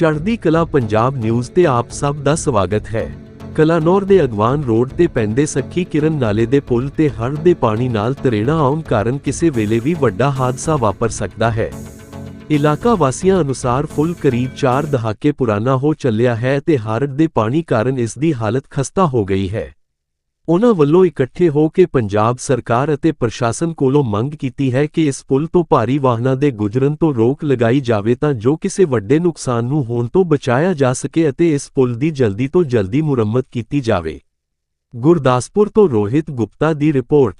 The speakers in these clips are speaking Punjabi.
ਚੜ੍ਹਦੀ ਕਲਾ ਪੰਜਾਬ ਨਿਊਜ਼ ਤੇ ਆਪ ਸਭ ਦਾ ਸਵਾਗਤ ਹੈ। ਕਲਾਨੌਰ ਦੇ ਅਗਵਾਨ ਰੋਡ ਤੇ ਪੈਂਦੇ ਸੱਖੀ ਕਿਰਨ ਨਾਲੇ ਦੇ ਪੁਲ ਤੇ ਹੜ੍ਹ ਦੇ ਪਾਣੀ ਨਾਲ ਤਰੇੜਾ ਆਉਣ ਕਾਰਨ ਕਿਸੇ ਵੇਲੇ ਵੀ ਵੱਡਾ ਹਾਦਸਾ ਵਾਪਰ ਸਕਦਾ ਹੈ। ਇਲਾਕਾ ਵਾਸੀਆਂ ਅਨੁਸਾਰ ਫੁੱਲ ਕਰੀਬ 4 ਦਹਾਕੇ ਪੁਰਾਣਾ ਹੋ ਚੱਲਿਆ ਹੈ ਤੇ ਹੜ੍ਹ ਦੇ ਪਾਣੀ ਕਾਰਨ ਇਸ ਦੀ ਹਾਲਤ ਖਸਤਾ ਹੋ ਗਈ ਹੈ। ਉਨ੍ਹਾਂ ਵੱਲੋਂ ਇਕੱਠੇ ਹੋ ਕੇ ਪੰਜਾਬ ਸਰਕਾਰ ਅਤੇ ਪ੍ਰਸ਼ਾਸਨ ਕੋਲੋਂ ਮੰਗ ਕੀਤੀ ਹੈ ਕਿ ਇਸ ਪੁਲ ਤੋਂ ਭਾਰੀ ਵਾਹਨਾਂ ਦੇ ਗੁਜ਼ਰਨ ਤੋਂ ਰੋਕ ਲਗਾਈ ਜਾਵੇ ਤਾਂ ਜੋ ਕਿਸੇ ਵੱਡੇ ਨੁਕਸਾਨ ਨੂੰ ਹੋਣ ਤੋਂ ਬਚਾਇਆ ਜਾ ਸਕੇ ਅਤੇ ਇਸ ਪੁਲ ਦੀ ਜਲਦੀ ਤੋਂ ਜਲਦੀ ਮੁਰੰਮਤ ਕੀਤੀ ਜਾਵੇ। ਗੁਰਦਾਸਪੁਰ ਤੋਂ ਰੋਹਿਤ ਗੁਪਤਾ ਦੀ ਰਿਪੋਰਟ।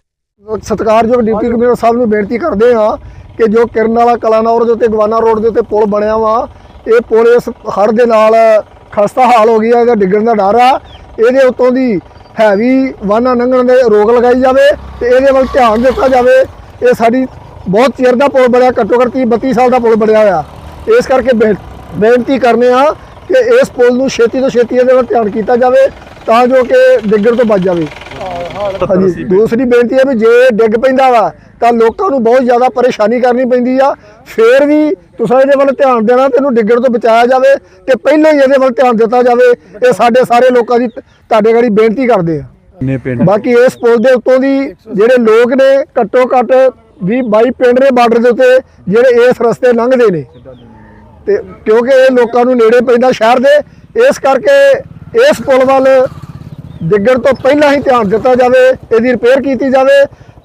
ਸਤਿਕਾਰਯੋਗ ਡਿਪਟੀ ਕਮਿਸ਼ਨਰ ਸਾਹਿਬ ਨੂੰ ਬੇਨਤੀ ਕਰਦੇ ਹਾਂ ਕਿ ਜੋ ਕਿਰਨ ਵਾਲਾ ਕਲਾਨੌਰ ਦੇ ਉੱਤੇ, ਗਵਾਨਾ ਰੋਡ ਦੇ ਉੱਤੇ ਪੁਲ ਬਣਿਆ ਵਾ, ਇਹ ਪੁਲ ਇਸ ਹੜ੍ਹ ਦੇ ਨਾਲ ਖਸਤਾ ਹਾਲ ਹੋ ਗਿਆ, ਇਹਦਾ ਡਿੱਗਣ ਦਾ ਡਰ ਆ। ਇਹਦੇ ਉੱਤੋਂ ਦੀ ਹੈਵੀ ਵਾਹਨਾਂ ਲੰਘਣ ਦੇ ਰੋਕ ਲਗਾਈ ਜਾਵੇ ਤੇ ਇਹਦੇ ਵੱਲ ਧਿਆਨ ਦਿੱਤਾ ਜਾਵੇ। ਇਹ ਸਾਡੀ ਬਹੁਤ ਚਿਰ ਦਾ ਪੁਲ ਬਣਿਆ ਘੱਟੋ ਘੱਟ 30 32 ਸਾਲ ਦਾ ਪੁਲ ਬਣਿਆ ਹੋਇਆ। ਇਸ ਕਰਕੇ ਬੇਨਤੀ ਕਰਨੇ ਆ ਕਿ ਇਸ ਪੁਲ ਨੂੰ ਛੇਤੀ ਤੋਂ ਛੇਤੀ ਇਹਦੇ ਵੱਲ ਧਿਆਨ ਕੀਤਾ ਜਾਵੇ ਤਾਂ ਜੋ ਕਿ ਡਿੱਗਣ ਤੋਂ ਬਚ ਜਾਵੇ। ਹਾਂਜੀ ਦੂਸਰੀ ਬੇਨਤੀ ਹੈ ਵੀ ਜੇ ਡਿੱਗ ਪੈਂਦਾ ਵਾ ਤਾਂ ਲੋਕਾਂ ਨੂੰ ਬਹੁਤ ਜ਼ਿਆਦਾ ਪਰੇਸ਼ਾਨੀ ਕਰਨੀ ਪੈਂਦੀ ਆ। ਫੇਰ ਵੀ ਤੁਸੀਂ ਇਹਦੇ ਵੱਲ ਧਿਆਨ ਦੇਣਾ ਤੇ ਇਹਨੂੰ ਡਿੱਗਣ ਤੋਂ ਬਚਾਇਆ ਜਾਵੇ ਤੇ ਪਹਿਲਾਂ ਹੀ ਇਹਦੇ ਵੱਲ ਧਿਆਨ ਦਿੱਤਾ ਜਾਵੇ। ਇਹ ਸਾਡੇ ਸਾਰੇ ਲੋਕਾਂ ਦੀ ਤੁਹਾਡੇ ਗਾੜੀ ਬੇਨਤੀ ਕਰਦੇ ਆ। ਨੇ ਪਿੰਡ ਬਾਕੀ ਇਸ ਪੁਲ ਦੇ ਉੱਤੋਂ ਦੀ ਜਿਹੜੇ ਲੋਕ ਨੇ ਘੱਟੋ ਘੱਟ 20 22 ਪਿੰਡ ਦੇ ਬਾਰਡਰ ਦੇ ਉੱਤੇ ਜਿਹੜੇ ਇਸ ਰਸਤੇ ਲੰਘਦੇ ਨੇ। ਤੇ ਕਿਉਂਕਿ ਇਹ ਲੋਕਾਂ ਨੂੰ ਨੇੜੇ ਪੈਂਦਾ ਸ਼ਹਿਰ ਦੇ ਇਸ ਕਰਕੇ ਇਸ ਪੁਲ ਵੱਲ ਡਿੱਗਣ ਤੋਂ ਪਹਿਲਾਂ ਹੀ ਧਿਆਨ ਦਿੱਤਾ ਜਾਵੇ ਇਹਦੀ ਰਿਪੇਅਰ ਕੀਤੀ ਜਾਵੇ।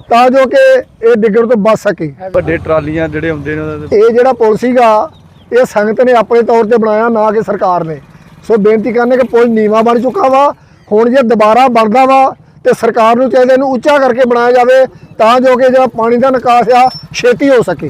ਤਾਂ ਜੋ ਕਿ ਇਹ ਡਿੱਗਣ ਤੋਂ ਬਚ ਸਕੇ। ਵੱਡੇ ਟਰਾਲੀਆਂ ਜਿਹੜੇ ਆਉਂਦੇ ਨੇ ਇਹ ਜਿਹੜਾ ਪੁਲ ਸੀਗਾ ਇਹ ਸੰਗਤ ਨੇ ਆਪਣੇ ਤੌਰ ਤੇ ਬਣਾਇਆ ਨਾ ਕਿ ਸਰਕਾਰ ਨੇ। ਸੋ ਬੇਨਤੀ ਕਰਨੇ ਕਿ ਪੁਲ ਨੀਵਾ ਬਣ ਚੁੱਕਾ ਵਾ ਹੁਣ ਜੇ ਦੁਬਾਰਾ ਬਣਦਾ ਵਾ ਤੇ ਸਰਕਾਰ ਨੂੰ ਚਾਹੀਦਾ ਇਹਨੂੰ ਉੱਚਾ ਕਰਕੇ ਬਣਾਇਆ ਜਾਵੇ ਤਾਂ ਜੋ ਕਿ ਜਿਹੜਾ ਪਾਣੀ ਦਾ ਨਿਕਾਸ ਆ ਛੇਤੀ ਹੋ ਸਕੇ।